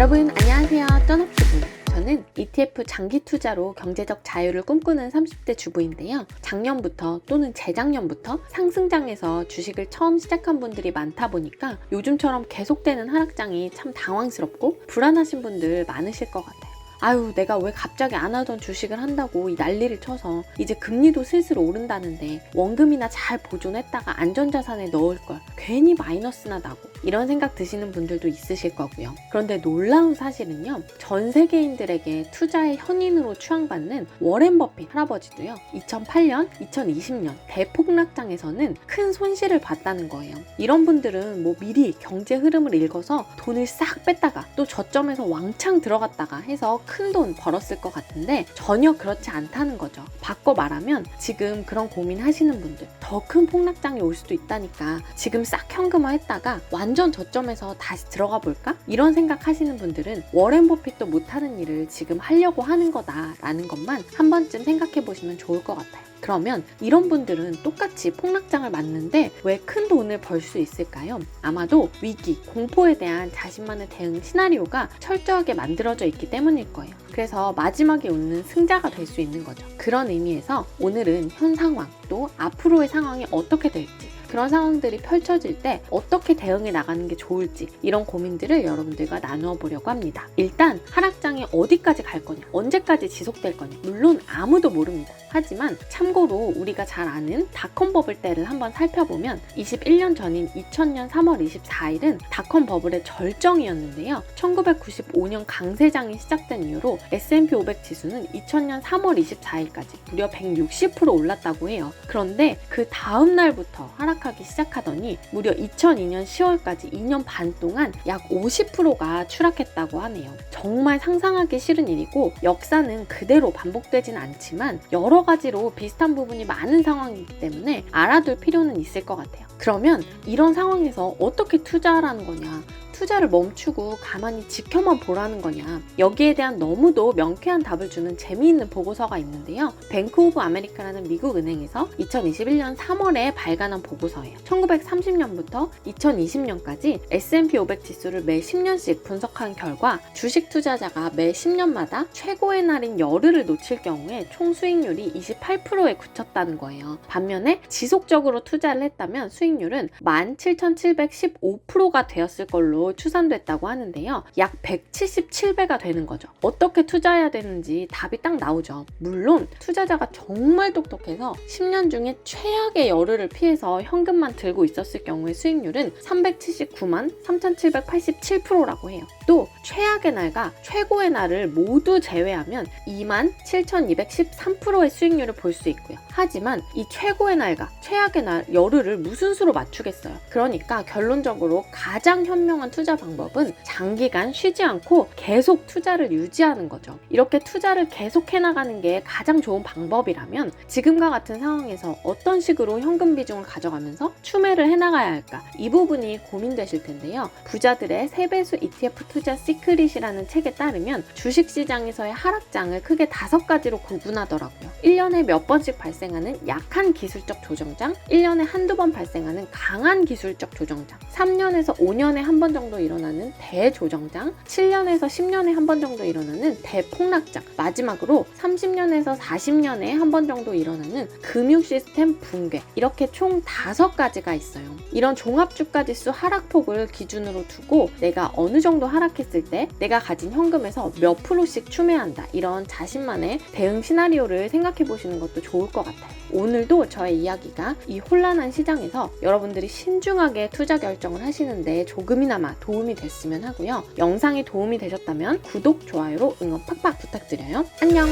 여러분 안녕하세요. 떤업주부. 저는 ETF 장기 투자로 경제적 자유를 꿈꾸는 30대 주부인데요. 작년부터 또는 재작년부터 상승장에서 주식을 처음 시작한 분들이 많다 보니까 요즘처럼 계속되는 하락장이 참 당황스럽고 불안하신 분들 많으실 것 같아요. 아유, 내가 왜 갑자기 안 하던 주식을 한다고 이 난리를 쳐서 이제 금리도 슬슬 오른다는데 원금이나 잘 보존했다가 안전자산에 넣을 걸 괜히 마이너스나 나고 이런 생각 드시는 분들도 있으실 거고요. 그런데 놀라운 사실은요, 전 세계인들에게 투자의 현인으로 추앙받는 워렌 버핏 할아버지도요, 2008년, 2020년 대폭락장에서는 큰 손실을 봤다는 거예요. 이런 분들은 뭐 미리 경제 흐름을 읽어서 돈을 싹 뺐다가 또 저점에서 왕창 들어갔다가 해서 큰 돈 벌었을 것 같은데 전혀 그렇지 않다는 거죠. 바꿔 말하면 지금 그런 고민 하시는 분들 더 큰 폭락장이 올 수도 있다니까 지금 싹 현금화했다가 완전 저점에서 다시 들어가 볼까? 이런 생각 하시는 분들은 워렌 버핏도 못하는 일을 지금 하려고 하는 거다라는 것만 한 번쯤 생각해 보시면 좋을 것 같아요. 그러면 이런 분들은 똑같이 폭락장을 맞는데 왜 큰 돈을 벌 수 있을까요? 아마도 위기, 공포에 대한 자신만의 대응 시나리오가 철저하게 만들어져 있기 때문일 거예요. 그래서 마지막에 오는 승자가 될 수 있는 거죠. 그런 의미에서 오늘은 현 상황, 또 앞으로의 상황이 어떻게 될지, 그런 상황들이 펼쳐질 때 어떻게 대응해 나가는 게 좋을지 이런 고민들을 여러분들과 나누어 보려고 합니다. 일단 하락장이 어디까지 갈 거냐, 언제까지 지속될 거냐, 물론 아무도 모릅니다. 하지만 참고로 우리가 잘 아는 닷컴 버블 때를 한번 살펴보면 21년 전인 2000년 3월 24일은 닷컴 버블의 절정이었는데요. 1995년 강세장이 시작된 이후로 S&P 500 지수는 2000년 3월 24일까지 무려 160% 올랐다고 해요. 그런데 그 다음 날부터 하락 하기 시작하더니 무려 2002년 10월까지 2년 반 동안 약 50%가 추락했다고 하네요. 정말 상상하기 싫은 일이고 역사는 그대로 반복되진 않지만 여러 가지로 비슷한 부분이 많은 상황이기 때문에 알아둘 필요는 있을 것 같아요. 그러면 이런 상황에서 어떻게 투자하라는 거냐? 투자를 멈추고 가만히 지켜만 보라는 거냐. 여기에 대한 너무도 명쾌한 답을 주는 재미있는 보고서가 있는데요. 뱅크 오브 아메리카라는 미국 은행에서 2021년 3월에 발간한 보고서예요. 1930년부터 2020년까지 S&P 500 지수를 매 10년씩 분석한 결과 주식 투자자가 매 10년마다 최고의 날인 열흘을 놓칠 경우에 총 수익률이 28%에 그쳤다는 거예요. 반면에 지속적으로 투자를 했다면 수익 률은 17,715%가 되었을 걸로 추산됐다고 하는데요. 약 177배가 되는 거죠. 어떻게 투자해야 되는지 답이 딱 나오죠. 물론 투자자가 정말 똑똑해서 10년 중에 최악의 열흘을 피해서 현금만 들고 있었을 경우의 수익률은 379만 3,787%라고 해요. 또 최악의 날과 최고의 날을 모두 제외하면 2만 7,213%의 수익률을 볼 수 있고요. 하지만 이 최고의 날과 최악의 날 열흘을 무슨 수로 맞추겠어요. 그러니까 결론적으로 가장 현명한 투자 방법은 장기간 쉬지 않고 계속 투자를 유지하는 거죠. 이렇게 투자를 계속 해 나가는 게 가장 좋은 방법이라면 지금과 같은 상황에서 어떤 식으로 현금 비중을 가져가면서 추매를 해 나가야 할까? 이 부분이 고민되실 텐데요. 부자들의 세배수 ETF 투자 시크릿이라는 책에 따르면 주식시장에서의 하락장을 크게 다섯 가지로 구분하더라고요. 1년에 몇 번씩 발생하는 약한 기술적 조정장, 1년에 한두 번 발생하는 강한 기술적 조정장, 3년에서 5년에 한 번 정도 일어나는 대조정장, 7년에서 10년에 한 번 정도 일어나는 대폭락장, 마지막으로 30년에서 40년에 한 번 정도 일어나는 금융 시스템 붕괴. 이렇게 총 다섯 가지가 있어요. 이런 종합주가 지수 하락폭을 기준으로 두고 내가 어느 정도 하락 했을 때 내가 가진 현금에서 몇 프로씩 추매한다. 이런 자신만의 대응 시나리오를 생각해 보시는 것도 좋을 것 같아요. 오늘도 저의 이야기가 이 혼란한 시장에서 여러분들이 신중하게 투자 결정을 하시는데 조금이나마 도움이 됐으면 하고요. 영상이 도움이 되셨다면 구독, 좋아요로 응원 팍팍 부탁드려요. 안녕!